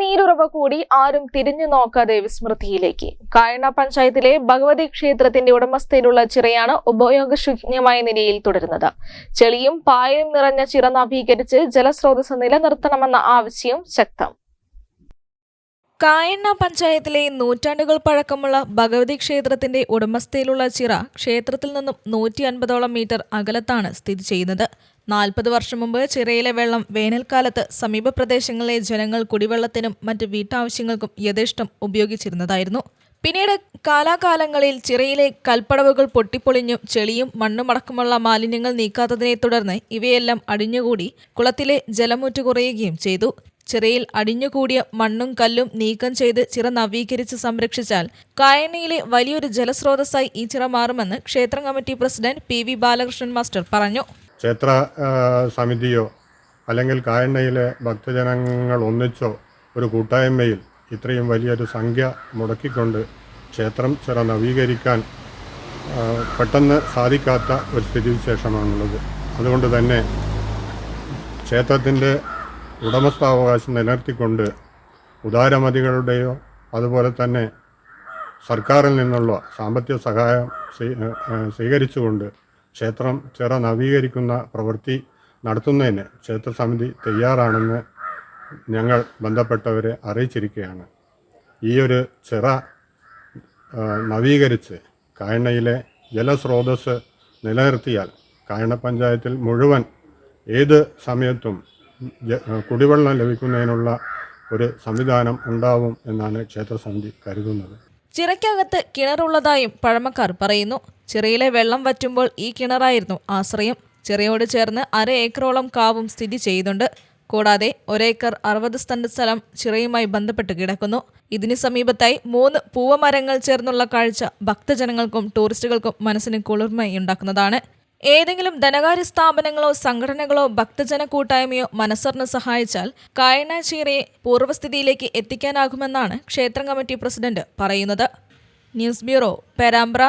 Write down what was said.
കണ്ണുനീരുറവ കൂടി ആരും തിരിഞ്ഞു നോക്കാതെ വിസ്മൃതിയിലേക്ക്. കായണ പഞ്ചായത്തിലെ ഭഗവതി ക്ഷേത്രത്തിന്റെ ഉടമസ്ഥയിലുള്ള ചിറയാണ് ഉപയോഗശൂന്യമായ നിലയിൽ തുടരുന്നത്. ചെളിയും പായലും നിറഞ്ഞ ചിറ നവീകരിച്ച് ജലസ്രോതസ് നിലനിർത്തണമെന്ന ആവശ്യം ശക്തം. കായണ്ണ പഞ്ചായത്തിലെ നൂറ്റാണ്ടുകൾ പഴക്കമുള്ള ഭഗവതി ക്ഷേത്രത്തിന്റെ ഉടമസ്ഥയിലുള്ള ചിറ ക്ഷേത്രത്തിൽ നിന്നും നൂറ്റി അൻപതോളം മീറ്റർ അകലത്താണ് സ്ഥിതി ചെയ്യുന്നത്. നാൽപ്പത് വർഷം മുമ്പ് ചിറയിലെ വെള്ളം വേനൽക്കാലത്ത് സമീപ പ്രദേശങ്ങളിലെ ജനങ്ങൾ കുടിവെള്ളത്തിനും മറ്റ് വീട്ടാവശ്യങ്ങൾക്കും യഥേഷ്ടം ഉപയോഗിച്ചിരുന്നതായിരുന്നു. പിന്നീട് കാലാകാലങ്ങളിൽ ചിറയിലെ കൽപ്പടവുകൾ പൊട്ടിപ്പൊളിഞ്ഞും ചെളിയും മണ്ണുമടക്കമുള്ള മാലിന്യങ്ങൾ നീക്കാത്തതിനെ തുടർന്ന് ഇവയെല്ലാം അടിഞ്ഞുകൂടി കുളത്തിലെ ജലമുറ്റ് കുറയുകയും ചെയ്തു. ചിറയിൽ അടിഞ്ഞുകൂടിയ മണ്ണും കല്ലും നീക്കം ചെയ്ത് ചിറ നവീകരിച്ച് സംരക്ഷിച്ചാൽ കായണിയിലെ വലിയൊരു ജലസ്രോതസ്സായി ഈ ചിറ മാറുമെന്ന് ക്ഷേത്രം committee president P V Balakrishnan master പറഞ്ഞു. ക്ഷേത്ര സമിതിയോ അല്ലെങ്കിൽ കായണ്ണയിലെ ഭക്തജനങ്ങൾ ഒന്നിച്ചോ ഒരു കൂട്ടായ്മയിൽ ഇത്രയും വലിയൊരു സംഖ്യ മുടക്കിക്കൊണ്ട് ക്ഷേത്രം ചിറ നവീകരിക്കാൻ പെട്ടെന്ന് സാധിക്കാത്ത ഒരു സ്ഥിതിവിശേഷമാണുള്ളത്. അതുകൊണ്ട് തന്നെ ക്ഷേത്രത്തിന്റെ ഉടമസ്ഥാവകാശം നിലനിർത്തിക്കൊണ്ട് ഉദാരമതികളുടെയോ അതുപോലെ തന്നെ സർക്കാരിൽ നിന്നുള്ള സാമ്പത്തിക സഹായം സ്വീ- സ്വീകരിച്ചുകൊണ്ട് ക്ഷേത്രം ചിറ നവീകരിക്കുന്ന പ്രവൃത്തി നടത്തുന്നതിന് ക്ഷേത്ര സമിതി തയ്യാറാണെന്ന് ഞങ്ങൾ ബന്ധപ്പെട്ടവരെ അറിയിച്ചിരിക്കുകയാണ്. ഈ ഒരു ചിറ നവീകരിച്ച് കായണയിലെ ജലസ്രോതസ് നിലനിർത്തിയാൽ കായണ പഞ്ചായത്തിൽ മുഴുവൻ ഏത് സമയത്തും കുടിവെള്ളം ലഭിക്കുന്നതിനുള്ള ഒരു സംവിധാനം ഉണ്ടാവും എന്നാണ് ക്ഷേത്രസമിതി കരുതുന്നത്. ചിറയ്ക്കകത്ത് കിണറുള്ളതായും പഴമക്കാർ പറയുന്നു. ചിറയിലെ വെള്ളം വറ്റുമ്പോൾ ഈ കിണറായിരുന്നു ആശ്രയം. ചിറയോട് ചേർന്ന് അര ഏക്കറോളം കാവും സ്ഥിതി ചെയ്യുന്നുണ്ട് കൂടാതെ ഒരേക്കർ അറുപത് സെന്റ് സ്ഥലം ചിറയുമായി ബന്ധപ്പെട്ട് കിടക്കുന്നു. ഇതിനു സമീപത്തായി മൂന്ന് പൂവമരങ്ങൾ ചേർന്നുള്ള കാഴ്ച ഭക്തജനങ്ങൾക്കും ടൂറിസ്റ്റുകൾക്കും മനസ്സിന് കുളിർമയുണ്ടാക്കുന്നതാണ്. ഏതെങ്കിലും ധനകാര്യ സ്ഥാപനങ്ങളോ സംഘടനകളോ ഭക്തജന കൂട്ടായ്മയോ മനസ്സറിന് സഹായിച്ചാൽ കായനാച്ചീറയെ പൂർവസ്ഥിതിയിലേക്ക് എത്തിക്കാനാകുമെന്നാണ് ക്ഷേത്രം കമ്മിറ്റി പ്രസിഡന്റ് പറയുന്നത്. News bureau Perambra.